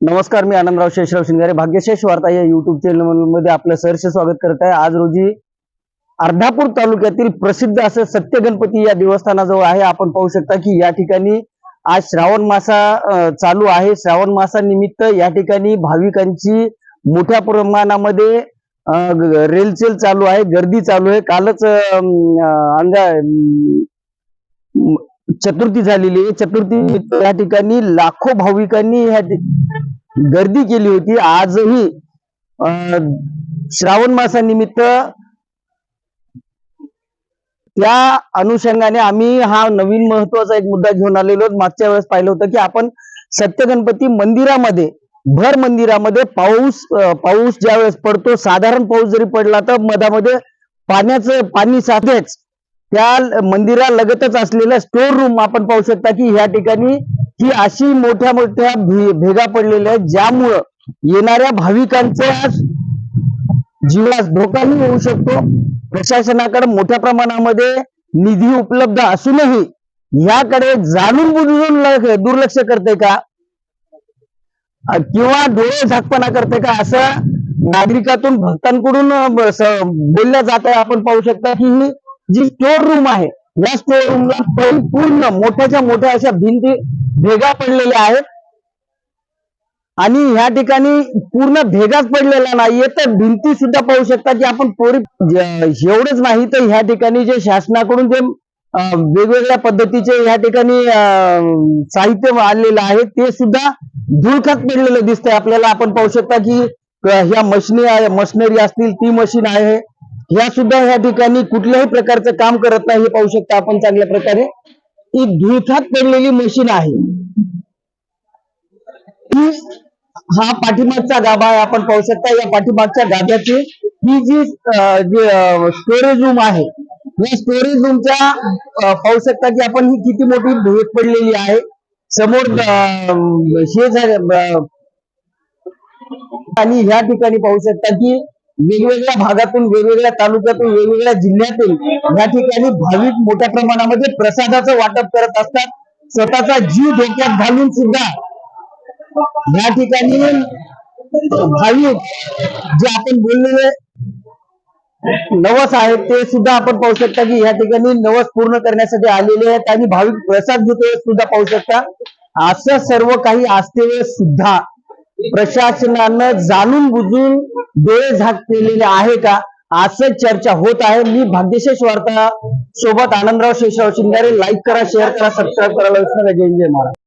नमस्कार मी आनंदराव शेषराव शिंगारे. भाग्यशेष वार्ता या युट्यूब चॅनलमध्ये आपलं सहर्ष स्वागत करत आहे. आज रोजी अर्धापूर तालुक्यातील प्रसिद्ध असं सत्य गणपती या देवस्थानाजवळ आहे. आपण पाहू शकता की या ठिकाणी आज श्रावण मासा चालू आहे. श्रावण मासानिमित्त या ठिकाणी भाविकांची मोठ्या प्रमाणामध्ये रेलचेल चालू आहे. गर्दी चालू आहे. कालच अंगा चतुर्थी झालेली आहे. चतुर्थी या ठिकाणी लाखो भाविकांनी ह्या गर्दी केली होती. आजही श्रावण मासानिमित्त त्या अनुषंगाने आम्ही हा नवीन महत्त्वाचा एक मुद्दा घेऊन आलेलो मागच्या वेळेस पाहिलं होतं की आपण सत्य गणपती मंदिरामध्ये भर मंदिरामध्ये पाऊस पाऊस ज्यावेळेस पडतो साधारण पाऊस जरी पडला तर मधामध्ये पाण्याचं पाणी साधेच त्या मंदिरालगतच असलेल्या स्टोर रूम आपण पाहू शकता की ह्या ठिकाणी ही अशी मोठ्या मोठ्या भेगा पडलेल्या आहेत ज्यामुळं येणाऱ्या भाविकांच्या जीवास धोकाही होऊ शकतो. प्रशासनाकडे मोठ्या प्रमाणामध्ये निधी उपलब्ध असूनही याकडे जाणून बुजून दुर्लक्ष करते का? किंवा डोळे झाकपणा करते का? असं नागरिकातून भक्तांकडून बोलल्या जात आहे. आपण पाहू शकता की ही जी स्टोर रूम आहे या स्टोर रूमला परिपूर्ण मोठ्याच्या मोठ्या अशा भिंती भेगा पडलेल्या आहेत. आणि ह्या ठिकाणी पूर्ण भेगाच पडलेला नाहीये तर भिंती सुद्धा पाहू शकता की आपण पोरी एवढंच नाही तर ह्या ठिकाणी जे शासनाकडून जे वेगवेगळ्या पद्धतीचे ह्या ठिकाणी साहित्य आलेलं आहे ते सुद्धा धुळखात पडलेलं दिसतंय. आपल्याला आपण पाहू शकता की ह्या मशिनी मशिनरी असतील ती मशीन आहे. ह्या सुद्धा ह्या ठिकाणी कुठल्याही प्रकारचं काम करत नाही हे पाहू शकता आपण चांगल्या प्रकारे. ही धुळखात पडलेली मशीन आहे. हा पाठीमागचा गाभा आहे आपण पाहू शकता या पाठीमागच्या गाभ्याची ही जी जी स्टोरेज रूम आहे या स्टोरेज रूमच्या पाहू शकता की आपण ही किती मोठी भेट पडलेली आहे. समोर हे झाले आणि ह्या ठिकाणी पाहू शकता की वेगवेगळ्या भागातून वेगवेगळ्या तालुक्यातून वेगवेगळ्या जिल्ह्यातून या ठिकाणी भाविक मोठ्या प्रमाणामध्ये प्रसादाचं वाटप करत असतात. स्वतःचा जीव धोक्यात घालून सुद्धा या ठिकाणी भाविक जे आपण बोललेले नवस आहेत ते सुद्धा आपण पाहू शकता की या ठिकाणी नवस पूर्ण करण्यासाठी आलेले आहेत आणि भाविक प्रसाद घेतो सुद्धा पाहू शकता. असं सर्व काही असते सुद्धा प्रशासनानं जाणून बुजून डोळे झाक आहे का? असं चर्चा होत आहे. मी भाग्यशेष वार्ता सोबत आनंदराव शेषराव शिंगारे. लाईक करा शेअर करा सबस्क्राईब करायला विसरू नका जय जय महाराज.